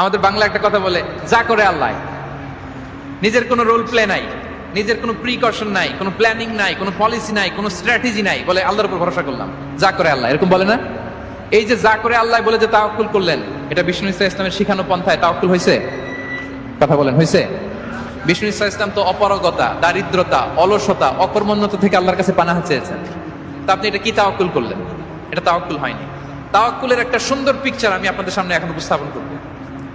আমাদের বাংলা একটা কথা বলে, যা করে আল্লাহ। নিজের কোনো রোল প্লে নাই, নিজের কোনো প্রিকশন নাই, কোনো প্ল্যানিং নাই, কোনো পলিসি নাই, কোনো স্ট্র্যাটেজি নাই, বলে আল্লাহর উপর ভরসা করলাম। যা করে আল্লাহ। এরকম বলে না? এই যে যা করে আল্লাহ বলে যে তাওয়াক্কুল করলেন, এটা বিষ্ণু ইসলাম ইসলামের শিখানো পন্থায় তাওকুল হয়েছে কথা বলেন হয়েছে বিষ্ণু ইসলাম ইসলাম তো অপারগতা, দারিদ্রতা, অলসতা, অকর্মণ্যতা থেকে আল্লাহর কাছে পানাহা চেয়েছেন। তা আপনি এটা কি তাওয়াক্কুল করলেন? এটা তাওয়াক্কুল হয়নি। তাওকুলের একটা সুন্দর পিকচার আমি আপনাদের সামনে এখন উপস্থাপন করব।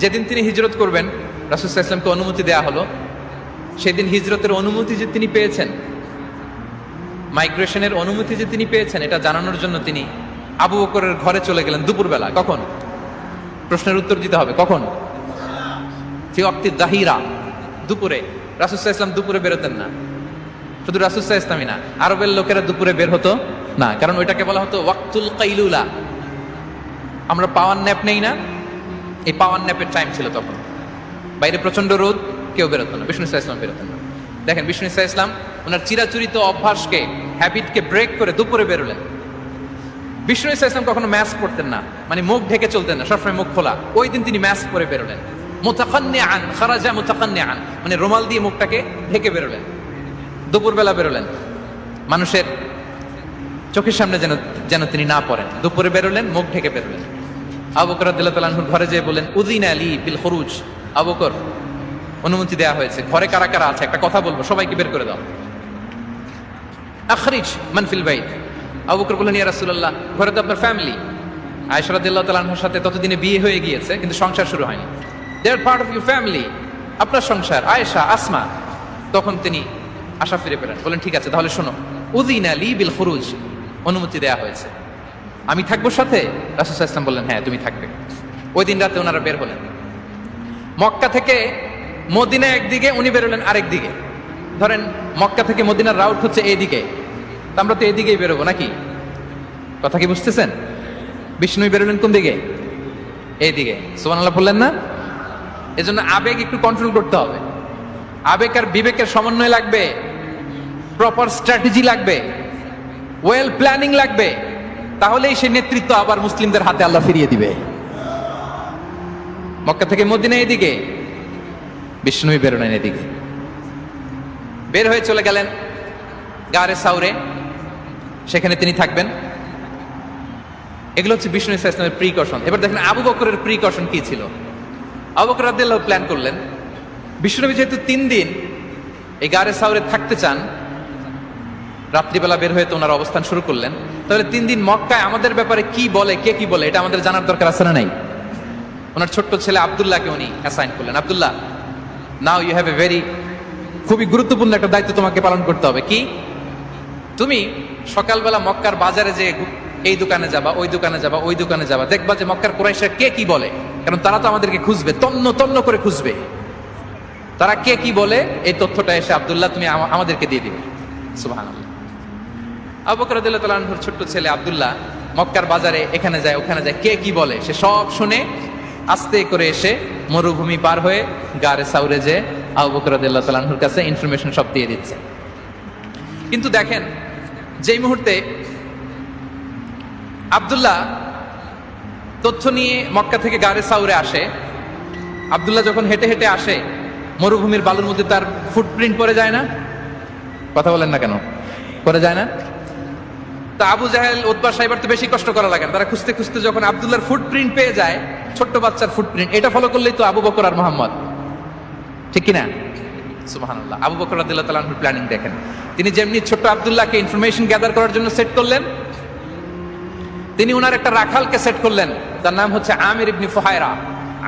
যেদিন তিনি হিজরত করবেন রাসুসাহ ইসলামকে অনুমতি দেয়া হলো। সেদিন হিজরতের অনুমতি যে তিনি পেয়েছেন, মাইগ্রেশনের অনুমতি যে তিনি পেয়েছেন, এটা জানানোর জন্য তিনি আবু বকরের ঘরে চলে গেলেন দুপুরবেলা। কখন? প্রশ্নের উত্তর দিতে হবে। কখন? ফি অক্তি দাহিরা, দুপুরে। রাসুসাহ ইসলাম দুপুরে বেরোতেন না। শুধু রাসুসাহ ইসলামই না, আরবের লোকেরা দুপুরে বের হতো না। কারণ ওইটাকে বলা হতো ওয়াক্তুল কাইলুলা। আমরা পাওয়ার ন্যাপ নেই না। এই পাওয়ার ন্যাপের টাইম ছিল তখন। বাইরে প্রচণ্ড রোদ, কেউ বেরোতো না। বিষ্ণু ইসলাম বেরোতেন না। দেখেন, বিষ্ণু ইসা ইসলাম ওনার চিরাচরিত অভ্যাসকে হ্যাবিটকে ব্রেক করে দুপুরে বেরোলেন। বিষ্ণু ইসা ইসলাম কখনো ম্যাস করতেন না। মানে মুখ ঢেকে চলতেন না, সবসময় মুখ খোলা। ওই দিন তিনি ম্যাস করে বেরোলেন। আন খারাজা মোতাকান্নে আন মানে রুমাল দিয়ে মুখটাকে ঢেকে বেরোলেন। দুপুরবেলা বেরোলেন। মানুষের চোখের সামনে যেন যেন তিনি না পড়েন। দুপুরে বেরোলেন, মুখ ঢেকে বেরোলেন। আবকর আব্দুল্লাহ ঘরে যেয়ে বলেন উদিন আলী বিল খরুজ। আবকর অনুমতি দেওয়া হয়েছে, ঘরে কারা কারা আছে? একটা কথা বলব, সবাইকে বের করে দাও। আখরিজ মানফিল বাইত। আবুকর বললেন, ইয়া রাসূলুল্লাহ, ঘরে তো আপনার ফ্যামিলি। আয়েশা রাদিয়াল্লাহু তাআলার সাথে ততদিনে বিয়ে হয়ে গিয়েছে, কিন্তু সংসার শুরু হয়নি। They are part of your family আপনার সংসার। আয়েশা, আসমা, তখন তিনি আশা ফিরে পেলেন বলেন ঠিক আছে, তাহলে শোনো। উদিন আলী বিল খুরুজ। অনুমতি দেওয়া হয়েছে। আমি থাকব সাথে? আলাইহি ওয়াসাল্লাম বললেন হ্যাঁ তুমি থাকবে। ওই দিন রাতে ওনারা বের হলেন। মক্কা থেকে মদিনা একদিকে, উনি বেরোলেন আরেক দিকে। ধরেন, মক্কা থেকে মদিনার রাউট হচ্ছে এইদিকে। আমরা তো এদিকেই বেরোবো, নাকি? কথা কি বুঝতেছেন? বিষ্ণু বেরোলেন কোন দিকে? এইদিকে। সোমান আল্লাহ বললেন না? এজন্য আবেগ একটু কন্ট্রোল করতে হবে। আবেগ আর বিবেকের সমন্বয় লাগবে। প্রপার স্ট্র্যাটেজি লাগবে। ওয়েল প্ল্যানিং লাগবে। তাহলেই সেই নেতৃত্ব আবার মুসলিমদের হাতে আল্লাহ ফিরিয়ে দিবে। মক্কা থেকে মদিনা এদিকে বিষ্ণুই বেরোলেন এদিকে। বের হয়ে চলে গেলেন গারে সাউরে। সেখানে তিনি থাকবেন। এগুলো হচ্ছে বিষ্ণু ইসা ইসলামের প্রিকশন এবার দেখেন আবু বকরের প্রিকশন কি ছিল? আবু বকর রাদিয়াল্লাহু প্ল্যান করলেন। বিষ্ণুনবী যেহেতু তিন দিন এই গারে সাউরে থাকতে চান রাত্রিবেলা বের হয়ে তো ওনার অবস্থান শুরু করলেন। তাহলে তিন দিন মক্কায় আমাদের ব্যাপারে কি বলে, কে কি বলে, এটা আমাদের জানার দরকার আছে না নাই? ওনার ছোট্ট ছেলে আবদুল্লাহকে উনি অ্যাসাইন করলেন। Abdullah now you have a very খুবই গুরুত্বপূর্ণ একটা দায়িত্ব তোমাকে পালন করতে হবে। কি? তুমি সকালবেলা মক্কার বাজারে যে এই দোকানে যাবা, ওই দোকানে যাবা, ওই দোকানে যাবা, দেখবা যে মক্কার কোরাইশরা কে কি বলে? কারণ তারা তো আমাদেরকে খুঁজবে, তন্ন তন্ন করে খুঁজবে। তারা কে কি বলে? এই তথ্যটা এসে আবদুল্লাহ তুমি আমাদেরকে দিয়ে দিবে। সুবাহ আবু বকর রাদিয়াল্লাহু আনহুর ছোট্ট ছেলে আব্দুল্লাহ মক্কার বাজারে এখানে যায়, ওখানে যায়, কে কি বলে? সে সব শুনে আস্তে করে এসে মরুভূমি পার হয়ে গারে সাউরে যে আবু তাআলা আনহুর কাছে ইনফরমেশন সব দিয়ে দিচ্ছে। কিন্তু দেখেন, যেই মুহূর্তে আব্দুল্লাহ তথ্য নিয়ে মক্কা থেকে গারে সাউরে আসে, আব্দুল্লাহ যখন হেঁটে হেঁটে আসে, মরুভূমির বালুর মধ্যে তার ফুটপ্রিন্ট পড়ে যায় না? কথা বলেন না কেন? পড়ে যায় না? তা আবু জাহেল উদ্বা সাহেবার তো বেশি কষ্ট করা লাগে তারা খুঁজতে খুঁজতে যখন আবদুল্লাহর ফুটপ্রিন্ট পেয়ে যায়, ছোট্ট বাচ্চার ফুটপ্রিন্ট এটা ফলো করলেই তো আবু বকর আর মোহাম্মদ। ঠিক কিনা? সুবহানাল্লাহ। আবু বকর রাদিয়াল্লাহু তাআলা প্ল্যানিং দেখেন। তিনি যেমনি ছোট্ট আব্দুল্লাহকে ইনফরমেশন গ্যাদার করার জন্য সেট করলেন, তিনি ওনার একটা রাখালকে সেট করলেন। তার নাম হচ্ছে আমির ইবনি ফুহায়রা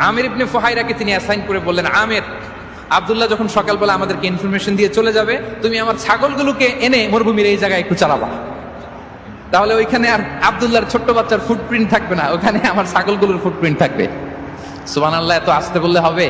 আমির ইবনি ফুহায়রাকে তিনি অ্যাসাইন করে বললেন, আমির, আব্দুল্লাহ যখন সকালবেলা আমাদেরকে ইনফরমেশন দিয়ে চলে যাবে, তুমি আমার ছাগলগুলোকে এনে মরুভূমির এই জায়গায় একটু চালাবা। তাহলে ওইখানে আর আবদুল্লাহর ছোট্ট বাচ্চার ফুটপ্রিন্ট থাকবে না, ওখানে আমার ছাগলগুলোর ফুটপ্রিন্ট থাকবে। সুবান আল্লাহ এত আসতে বললে হবে?